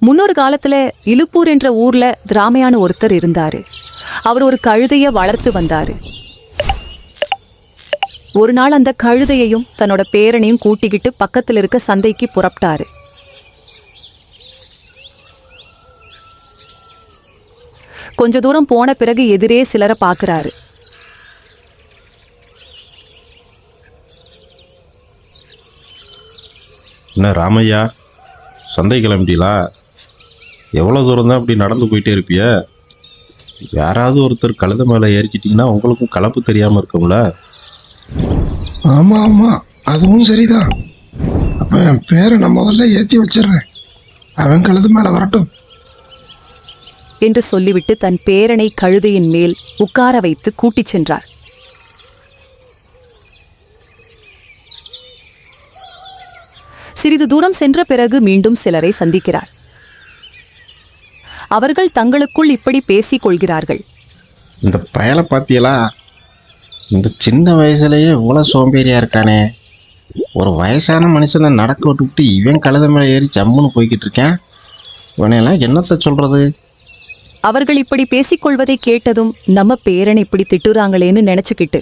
முன்னொரு காலத்துல இலுப்பூர் என்ற ஊர்ல திராமையான ஒருத்தர் இருந்தாரு. அவர் ஒரு கழுதைய வளர்த்து வந்தாரு. ஒரு நாள் அந்த கழுதையையும் தன்னோட பேரனையும் கூட்டிக்கிட்டு பக்கத்தில் இருக்க சந்தைக்கு புறப்பட்டாரு. கொஞ்ச தூரம் போன பிறகு எதிரே சிலரை பார்க்குறாரு என்ன ராமையா? சந்தை கிளம்பிட்டீங்களா எவ்வளோ தூரம் தான் இப்படி நடந்து போயிட்டே இருப்பிய? யாராவது ஒருத்தர் கழுத மேலே ஏறிக்கிட்டீங்கன்னா உங்களுக்கும் கலப்பு தெரியாமல் இருக்கும்ல? ஆமாம் ஆமாம் அதுவும் சரிதான். அப்போ என் பேரை நான் முதல்ல ஏற்றி வச்சிடுறேன். அவன் கழுது மேலே வரட்டும். என்று சொல்லிவிட்டு தன் பேரனை கழுதையின் மேல் உட்கார வைத்து கூட்டிச் சென்றார் சிறிது தூரம் சென்ற பிறகு மீண்டும் சிலரை சந்திக்கிறார். அவர்கள் தங்களுக்குள் இப்படி பேசிக் கொள்கிறார்கள் இந்த பயலை பார்த்தியலா இந்த சின்ன வயசுலயே இவ்வளோ சோம்பேறியா இருக்கானே. ஒரு வயசான மனுஷனை நடக்க விட்டுவிட்டு இவன் கழுத மேலே ஏறி ஜம்முன்னு போய்கிட்டு இருக்கேன் இவனையெல்லாம் என்னத்தை சொல்கிறது அவர்கள் இப்படி பேசிக்கொள்வதை கேட்டதும் நம்ம பேரனை இப்படி திட்டுறாங்களேன்னு நினைச்சுக்கிட்டு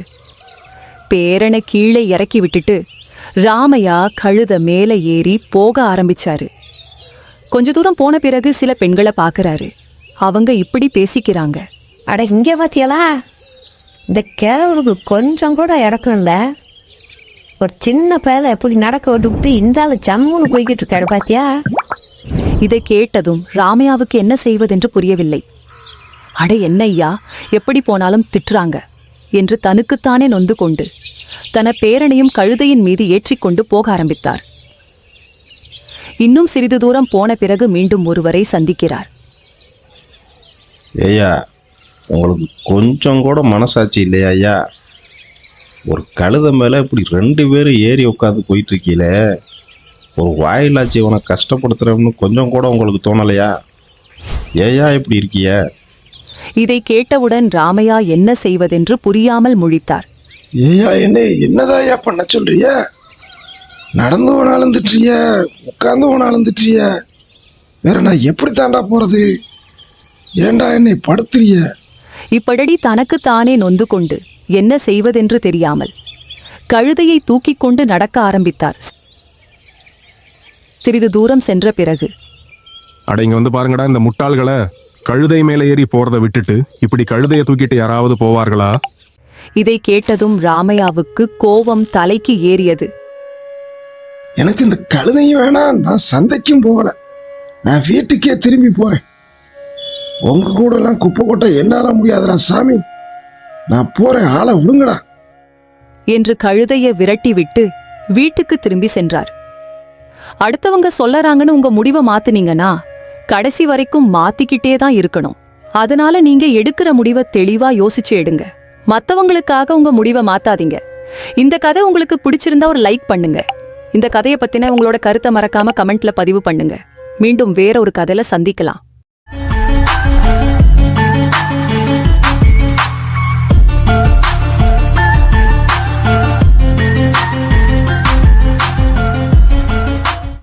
பேரனை கீழே இறக்கி விட்டுட்டு ராமையா கழுத மேலே ஏறி போக ஆரம்பிச்சாரு. கொஞ்ச தூரம் போன பிறகு சில பெண்களை பார்க்கறாரு. அவங்க இப்படி பேசிக்கிறாங்க. அட இங்கே பாத்தியலா? இந்த கிழவனுக்கு கொஞ்சம் கூட இறக்கம் இல்லை. ஒரு சின்ன பயலை எப்படி நடக்க விட்டுவிட்டு இந்த ஆளு ஜம்முன்னு போய்கிட்டு இருக்காரு பாத்தியா? இதை கேட்டதும் ராமையாவுக்கு என்ன செய்வதென்று புரியவில்லை. அட என்ன ஐயா எப்படி போனாலும் திட்டுறாங்க என்று தனக்குத்தானே நொந்து கொண்டு தன பேரனையும் கழுதையின் மீது ஏற்றிக்கொண்டு போக ஆரம்பித்தார். இன்னும் சிறிது தூரம் போன பிறகு மீண்டும் ஒருவரை சந்திக்கிறார். ஏய்யா உங்களுக்கு கொஞ்சம் கூட மனசாட்சி இல்லையா ஐயா? ஒரு கழுத மேலே இப்படி ரெண்டு பேரும் ஏறி உட்காந்து போயிட்டு இருக்கீங்களே ஒரு வாயில்லா ஜீவனை கஷ்டப்படுத்துறோம்னு கொஞ்சம் கூட உங்களுக்கு தோணலையா? ஏயா இப்படி இருக்கிய? இதை கேட்டவுடன் ராமையா என்ன செய்வதென்று புரியாமல் முழித்தார். ஏயா என்ன என்னதாயா பண்ண சொல்றிய நடந்து போனாலும் திட்டுறிய உட்காந்து போனாலும் திட்டுறிய வேற நான் எப்படி தாண்டா போறது? ஏன்டா என்னை படுத்துறிய? இப்படி தனக்குத்தானே நொந்து கொண்டு என்ன செய்வதென்று தெரியாமல் கழுதையை தூக்கிக் கொண்டு நடக்க ஆரம்பித்தார். சிறிது தூரம் சென்ற பிறகு அட இங்க வந்து பாருங்கடா இந்த முட்டாள்களை கழுதை மேல ஏறி போறதை விட்டுட்டு இப்படி கழுதைய தூக்கிட்டு யாராவது போவார்களா? இதை கேட்டதும் ராமையாவுக்கு கோபம் தலைக்கு ஏறியது. எனக்கு இந்த கழுதையும் வேணாம் நான் சந்தைக்கும் போகல. நான் வீட்டுக்கே திரும்பி போறேன். உங்க கூட எல்லாம் குப்பை கொட்ட என்னால முடியாதுடா சாமி. நான் போறேன் ஆளை விடுங்கடா. என்று கழுதையை விரட்டிவிட்டு வீட்டுக்கு திரும்பி சென்றார். அடுத்தவங்க சொல்லறாங்கன்னு உங்க முடிவை மாத்துனீங்கன்னா கடைசி வரைக்கும் மாத்திக்கிட்டே தான் இருக்கணும். அதனால நீங்க எடுக்கிற முடிவை தெளிவா யோசிச்சு எடுங்க. மத்தவங்களுக்காக உங்க முடிவை மாத்தாதீங்க. இந்த கதை உங்களுக்கு பிடிச்சிருந்தா ஒரு லைக் பண்ணுங்க. இந்த கதையை பத்தின உங்களோட கருத்தை மறக்காம கமெண்ட்ல பதிவு பண்ணுங்க. மீண்டும் வேற ஒரு கதையில சந்திக்கலாம்.